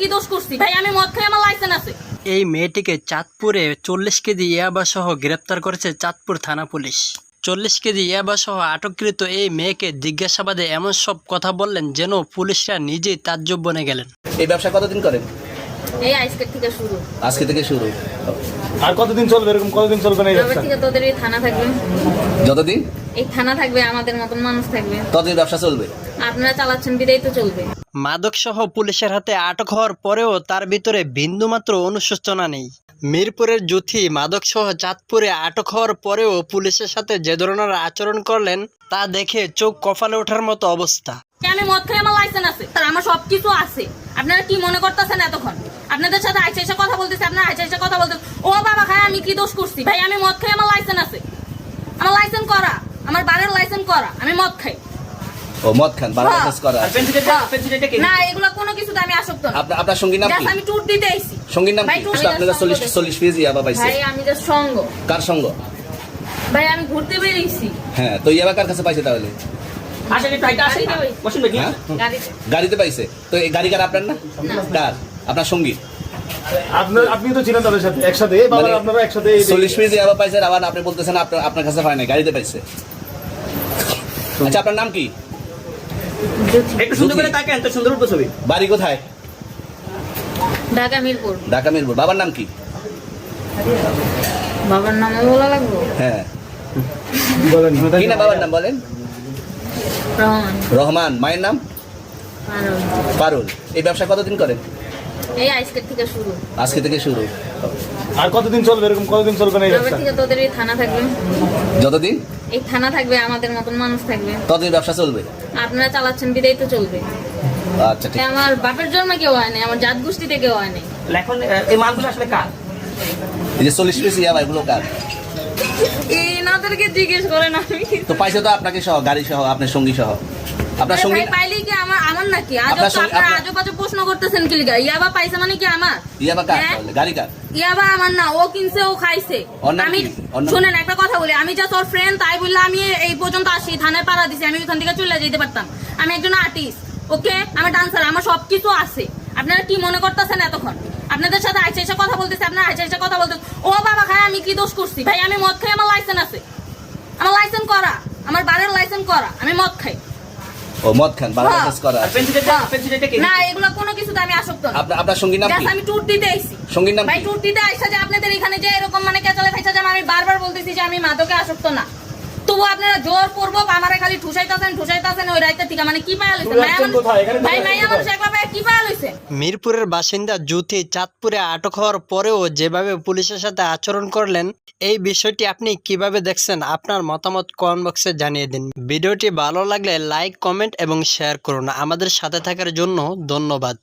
কি দোষ করছি? ভাই আমি মদ খাই আমার লাইসেন্স আছে। এই মেয়েটিকে চাঁদপুরে চল্লিশ কেজি ইয়াবা সহ গ্রেপ্তার করেছে চাঁদপুর থানা পুলিশ। চল্লিশ কেজি ইয়াবা সহ আটককৃত এই মেয়েকে জিজ্ঞাসাবাদে এমন সব কথা বললেন যেন পুলিশরা নিজেই তাজ্জব বনে গেলেন। এই ব্যবসা কতদিন করেন? এই আজকের থেকে শুরু। আজকে থেকে শুরু। আর কতদিন চলবে? এরকম কতদিন চলবে না এই ব্যবসা? থেকে তোদের এই থানা থাকবে। যতদিন? এই থানা থাকবে আমাদের মতন মানুষ থাকবে। ততদিন ব্যবসা চলবে? আপনারা চালাচ্ছেন বিদায় তো চলবে। মাদকসহ পুলিশের হাতে আটক হওয়ার পরেও তার ভিতরে বিন্দুমাত্র অনুশোচনা নেই। মিরপুরের জুথি মাদকসহ চাঁদপুরে আটক হওয়ার পরেও পুলিশের সাথে যে ধরনের আচরণ করলেন, তা দেখে চোখ কপালে ওঠার মতো অবস্থা। আমি মদ খাই আমার লাইসেন্স আছে? তার আমার সবকিছু আছে। আপনারা কি মনে করতেছেন এতক্ষণ? আপনাদের সাথে আইসা এসে কথা বলতেছে, আপনারা আইসা এসে কথা বলতেছে ও বাবা খাই আমি কি দোষ করছি? ভাই, আমি মদ খাই আমার লাইসেন্স আছে। আমার লাইসেন্স করা, আমার বাড়ির লাইসেন্স করা, আমি মদ খাই। ও মদ খান হ্যাঁ। কাজ করা হ্যাঁ। না এগুলো কোনো কিছুতে আমি আসক্ত না। আপনার আপনার সঙ্গীর নাম কি? আমি ট্যুর দিতে আইছি। সঙ্গীর নাম কি? ট্যুর আপনারা সঙ্গ চল্লিশ দেখি। চল্লিশ ইয়াবা পাইছে ভাই আমি যে সঙ্গ। কার সঙ্গ? ভাই আমি ঘুরতে বেরিয়েছি। হ্যাঁ তো ইয়াবা কার কাছে পাইছে তাহলে? গাড়িতে হ্যাঁ? গাড়িতে। গাড়িতে পাইছে। তো এই গাড়ি কার আপনার না? কার? আপনার সঙ্গী আপনার আপনি তো ছিলেন তাদের সাথে একসাথে। এই মানে আপনারা একসাথে ইয়াবা আবার আপনি বলতেছেন আপনার আপনার কাছে না গাড়িতে পাইছে। আচ্ছা আপনার নাম কি? একটু সুন্দর করে তাকে তাকান তো সুন্দর উঠবো ছবি। বাড়ি কোথায়? ঢাকা মিরপুর। ঢাকা মিরপুর। বাবার নাম কি? বাবার নাম বলা লাগবো? হ্যাঁ। বলেন। কি না বাবার নাম বলেন? রহমান। রহমান। মায়ের নাম। পারুল। এই ব্যবসা কতদিন করেন? এই আজকের থেকে শুরু। আজকে থেকে শুরু। আর কতদিন চলবে এরকম? কতদিন চলবে না এই ব্যবসা? থেকে তোদের এই থানা থাকবে। যতদিন? এই থানা থাকবে আমাদের মতন মানুষ থাকবে। ততদিন ব্যবসা চলবে? আপনারা চালাচ্ছেন বিদায় তো চলবে। আচ্ছা ঠিক। আমার বাপের জন্মে কেউ হয় নাই আমার জাত গোষ্ঠীতে কেউ হয় নাই। এখন এই মালগুলো আসলে কার? এই যে চল্লিশ পিস ইয়াবা এগুলো কার? এই নাদেরকে জিজ্ঞেস করেন আমি। তো পাইছে তো আপনাকে সহ গাড়ি সহ আপনার সঙ্গী সহ। আপনার সঙ্গী ভাই পাইলেই কি আমার আমার নাকি? আজব আপনারা আপনার- আজব আজব প্রশ্ন করতেছেন কি লিগা? ইয়াবা পাইছে মানে কি আমার? ইয়াবা কার হ্যাঁ? গাড়ি কার? ইয়াবা আমার না ও কিনছে ও খাইছে। আমি শুনেন একটা কথা বলি। আমি জাস্ট ওর ফ্রেন্ড তাই বললে আমি এই পর্যন্ত আসি। থানায় পাড়া দিছি। আমি ওখান থেকে চলে যেতে পারতাম। আমি একজন আর্টিস্ট ওকে আমি ডান্সার আমার সবকিছু আছে। আপনারা কি মনে করতেছেন এতক্ষণ? আপনাদের সাথে আইসা এসে কথা বলতেছে আপনারা আইসা এসে কথা বলতেছে ও বাবা খাই আমি কি দোষ করছি? ভাই আমি মদ খাই আমার লাইসেন্স আছে। আমার লাইসেন্স করা। আমার বাড়ির লাইসেন্স করা। আমি মদ খাই। ও মদ খান বারো হ্যাঁ। করা না এগুলো কোনো কিছুতে আমি আসক্ত না। আপনার আপনার সঙ্গীর নাম কি? আমি ট্যুর দিতে আইছি। সঙ্গীর নাম ভাই ট্যুর দিতে আইসা যে আপনাদের এখানে যে এরকম মানে কেচালে খাইছা যে আমি বারবার বলতেছি যে আমি মাদকে আসক্ত না। তবু আপনারা জোর পূর্বক আমারে খালি ঠুসাইতাছেন ঠুসাইতাছেন ওই রাইতে থেকে। মানে কি পায়া লইছে মায়া মানুষ- ভাই মাইয়া মানুষ একলা পায়া মিরপুরের বাসিন্দা জুথি চাঁদপুরে আটক হওয়ার পরেও যেভাবে পুলিশের সাথে আচরণ করলেন, এই বিষয়টি আপনি কীভাবে দেখছেন আপনার মতামত কমেন্ট বক্সে জানিয়ে দিন। ভিডিওটি ভালো লাগলে লাইক, কমেন্ট এবং শেয়ার করুন। আমাদের সাথে থাকার জন্য ধন্যবাদ।